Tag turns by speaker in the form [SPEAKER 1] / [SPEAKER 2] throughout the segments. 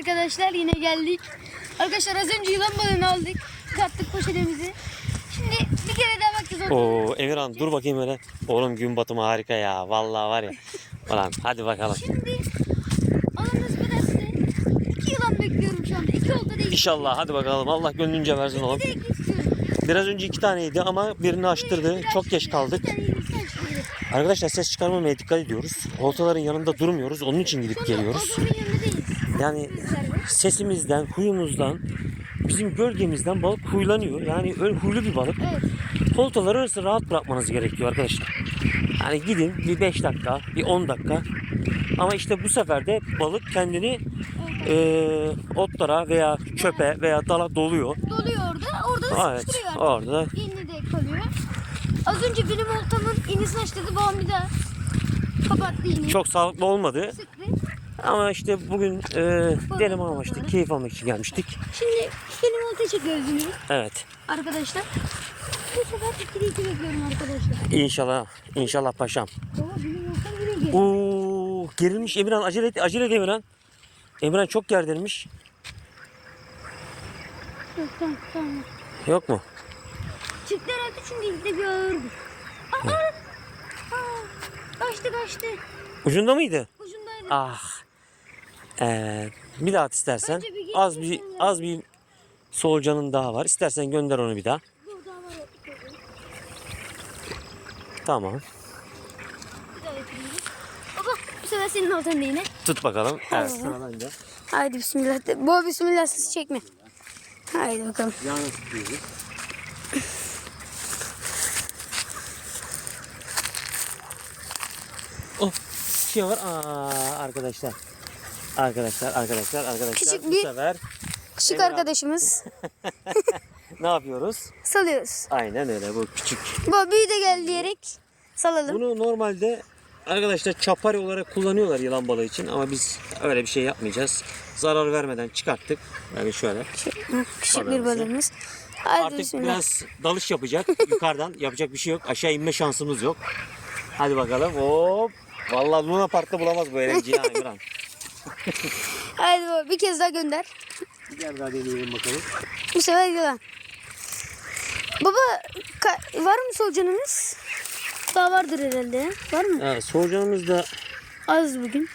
[SPEAKER 1] arkadaşlar yine geldik. Arkadaşlar az önce yılan balığını aldık. Kattık poşetimizi. Şimdi bir kere daha bakacağız.
[SPEAKER 2] Oo Emirhan dur bakayım öyle. Oğlum gün batımı harika ya. Vallahi var ya. Ulan hadi bakalım.
[SPEAKER 1] Şimdi alınız burası. İki yılan bekliyorum şu anda. İki oldu değil.
[SPEAKER 2] İnşallah hadi bakalım. Allah gönlünce versin oğlum. Biraz önce iki taneydi ama birini açtırdı. Çok geç kaldık. Arkadaşlar ses çıkarmamaya dikkat ediyoruz. Oltaların yanında durmuyoruz. Onun için gidip geliyoruz. Yani sesimizden, huyumuzdan, bizim gölgemizden balık huylanıyor. Yani öyle huylu bir balık.
[SPEAKER 1] Evet.
[SPEAKER 2] Oltaları arası rahat bırakmanız gerekiyor arkadaşlar. Yani gidin bir 5 dakika, bir 10 dakika. Ama işte bu sefer de balık kendini eee, otlara veya çöpe veya dala doluyor.
[SPEAKER 1] Doluyor orada. Orada da
[SPEAKER 2] Evet,
[SPEAKER 1] sıkıştırıyor
[SPEAKER 2] orada da
[SPEAKER 1] İğne de kalıyor. Az önce benim oltamın iğnesini açtırdı. Babam bir daha kapattı iğneyi.
[SPEAKER 2] çok sağlıklı olmadı.
[SPEAKER 1] Sıktı.
[SPEAKER 2] Ama işte bugün eee deneme amaçlı, keyif almak için gelmiştik.
[SPEAKER 1] Şimdi oltayı çekiyoruz yine
[SPEAKER 2] Evet.
[SPEAKER 1] arkadaşlar. Bu sefer 2'de 2 bekliyorum arkadaşlar.
[SPEAKER 2] İnşallah, inşallah paşam.
[SPEAKER 1] Baba yine geliyor.
[SPEAKER 2] Oo, gerilmiş Emirhan. Acele et, acele et Emirhan. Emirhan çok gerdirmiş.
[SPEAKER 1] Yok, Tamam tamam.
[SPEAKER 2] Yok mu?
[SPEAKER 1] Çıktı herhalde çünkü ilk de bir ağırdı. Aa, aa, kaçtı kaçtı.
[SPEAKER 2] Ucunda mıydı?
[SPEAKER 1] Ucundaydı.
[SPEAKER 2] Ah. Ee, bir daha at istersen.
[SPEAKER 1] Önce bir
[SPEAKER 2] Az bir
[SPEAKER 1] geçmesin ya.
[SPEAKER 2] az bir solucanın daha var. İstersen gönder onu bir daha.
[SPEAKER 1] Burada var o.
[SPEAKER 2] Tamam.
[SPEAKER 1] Bir daha yapayım. Baba bu sefer senin oltan da yine.
[SPEAKER 2] Tut bakalım. Evet. Sıra bende.
[SPEAKER 1] Haydi bismillah. de. Bu bismillahsız çekme. Haydi bakalım.
[SPEAKER 2] Yalnız tutuyoruz. Oh, bir şey var. Aa, arkadaşlar. Arkadaşlar, arkadaşlar, arkadaşlar.
[SPEAKER 1] Küçük
[SPEAKER 2] Bu
[SPEAKER 1] bir-
[SPEAKER 2] sefer
[SPEAKER 1] Küçük
[SPEAKER 2] Emrah.
[SPEAKER 1] arkadaşımız.
[SPEAKER 2] ne yapıyoruz?
[SPEAKER 1] Salıyoruz.
[SPEAKER 2] Aynen öyle bu küçük.
[SPEAKER 1] Bu büyü de gel diyerek salalım.
[SPEAKER 2] Bunu normalde arkadaşlar çapari olarak kullanıyorlar yılan balığı için ama biz öyle bir şey yapmayacağız. Zarar vermeden çıkarttık. Yani şöyle.
[SPEAKER 1] Hı, Küçük bir balığımız. Haydi
[SPEAKER 2] Artık
[SPEAKER 1] bismillah.
[SPEAKER 2] biraz dalış yapacak yukarıdan. Yapacak bir şey yok. Aşağı inme şansımız yok. Hadi bakalım. Hop. Vallahi Luna Park'ta bulamaz bu eğlenceyi ha Emirhan.
[SPEAKER 1] Baba bir kez daha gönder.
[SPEAKER 2] Gel daha deneyelim bakalım.
[SPEAKER 1] Bu sefer yılan. Baba var mı solucanımız? Daha vardır herhalde. Var mı?
[SPEAKER 2] Evet, solucanımız da
[SPEAKER 1] Az bugün.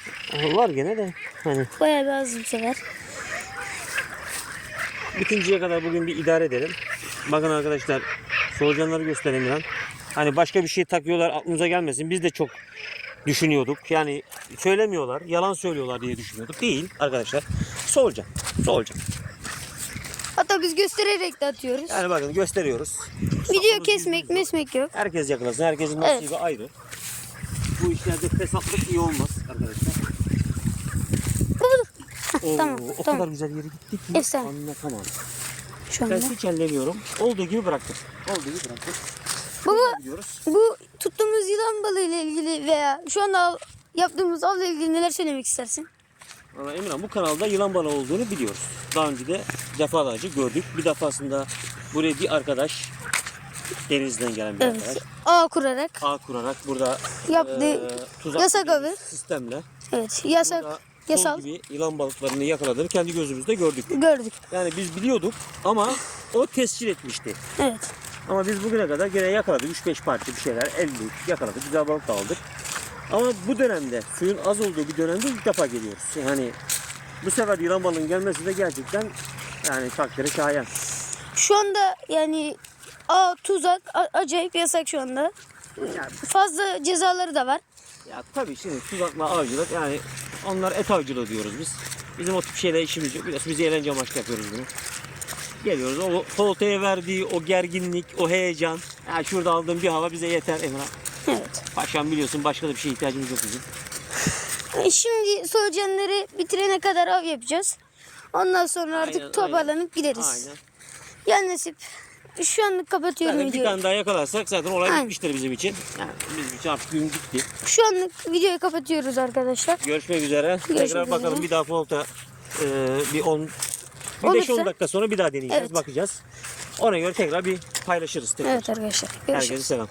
[SPEAKER 2] var gene de. Hani
[SPEAKER 1] Bayağı bir az bu sefer.
[SPEAKER 2] bitinceye kadar bugün bir idare edelim. Bakın arkadaşlar solucanları göstereyim Emirhan. Hani başka bir şey takıyorlar aklımıza gelmesin. Biz de çok düşünüyorduk. Yani söylemiyorlar, yalan söylüyorlar diye düşünüyorduk. Değil arkadaşlar. Solucan. Solucan.
[SPEAKER 1] Hatta biz göstererek de atıyoruz.
[SPEAKER 2] Yani bakın gösteriyoruz.
[SPEAKER 1] Video kesmek mesmek yok.
[SPEAKER 2] Herkes yakalasın. Herkesin
[SPEAKER 1] Evet.
[SPEAKER 2] nasibi ayrı. Bu işlerde fesatlık iyi olmaz arkadaşlar. Oo,
[SPEAKER 1] tamam,
[SPEAKER 2] o
[SPEAKER 1] tamam.
[SPEAKER 2] kadar güzel yere gittik ki
[SPEAKER 1] Efsane.
[SPEAKER 2] anlatamam.
[SPEAKER 1] Şu
[SPEAKER 2] Ben
[SPEAKER 1] anda.
[SPEAKER 2] hiç ellemiyorum. Olduğu gibi bıraktım. Olduğu gibi bıraktım.
[SPEAKER 1] Baba
[SPEAKER 2] Gidiyoruz.
[SPEAKER 1] bu tuttuğumuz yılan balığı ile ilgili veya şu anda av- yaptığımız avla ilgili neler söylemek istersin?
[SPEAKER 2] Valla Emirhan bu kanalda yılan balığı olduğunu biliyoruz. Daha önce de defalarca gördük. Bir defasında buraya bir arkadaş denizden gelen bir
[SPEAKER 1] Evet.
[SPEAKER 2] arkadaş
[SPEAKER 1] Ağ kurarak.
[SPEAKER 2] ağ kurarak burada
[SPEAKER 1] Yaptığı
[SPEAKER 2] tuzak
[SPEAKER 1] yasak
[SPEAKER 2] gibi
[SPEAKER 1] avı.
[SPEAKER 2] sistemle
[SPEAKER 1] Evet. Yasak.
[SPEAKER 2] burada
[SPEAKER 1] Yasal.
[SPEAKER 2] gibi yılan balıklarını yakaladığını kendi gözümüzde gördük.
[SPEAKER 1] Gördük.
[SPEAKER 2] Yani biz biliyorduk ama o tescil etmişti.
[SPEAKER 1] Evet.
[SPEAKER 2] Ama biz bugüne kadar gene yakaladık. 3-5 parça bir şeyler elledik, yakaladık. Güzel balık da aldık. Ama bu dönemde, suyun az olduğu bir dönemde ilk defa geliyoruz. Yani bu sefer yılan balığının gelmesi de gerçekten yani takdiri şayan.
[SPEAKER 1] Şu anda yani ağ tuzak a- acayip yasak şu anda.
[SPEAKER 2] Yani,
[SPEAKER 1] Fazla cezaları da var.
[SPEAKER 2] ya tabii şimdi tuzakla avcılık yani onlar et avcılığı diyoruz biz. Bizim o tip şeyle işimiz yok. Biraz biz eğlence amaçlı yapıyoruz bunu. Geliyoruz. O koltuğa verdiği o gerginlik, o heyecan. Ya şurada aldığım bir hava bize yeter Emrah.
[SPEAKER 1] Evet.
[SPEAKER 2] Paşam biliyorsun başka da bir şeye ihtiyacımız yok bizim.
[SPEAKER 1] E, Şimdi solucanları bitirene kadar av yapacağız. Ondan sonra artık
[SPEAKER 2] Aynen,
[SPEAKER 1] toparlanıp gideriz.
[SPEAKER 2] Aynen.
[SPEAKER 1] Yani nasip. Şu anlık kapatıyorum
[SPEAKER 2] Zaten bir
[SPEAKER 1] videoyu.
[SPEAKER 2] tane daha yakalarsak zaten olay
[SPEAKER 1] Aynen.
[SPEAKER 2] bitmiştir bizim için. Yani bizim için artık gün gitti.
[SPEAKER 1] Şu anlık videoyu kapatıyoruz arkadaşlar.
[SPEAKER 2] Görüşmek üzere.
[SPEAKER 1] Görüşmek
[SPEAKER 2] Tekrar bakalım
[SPEAKER 1] üzere.
[SPEAKER 2] bir daha volta e, bir 10 bir
[SPEAKER 1] Olursa-
[SPEAKER 2] 5-10 dakika sonra bir daha deneyeceğiz.
[SPEAKER 1] Evet.
[SPEAKER 2] Bakacağız. Ona göre tekrar bir paylaşırız tekrar.
[SPEAKER 1] Evet arkadaşlar. Görüşürüz.
[SPEAKER 2] Herkese selam.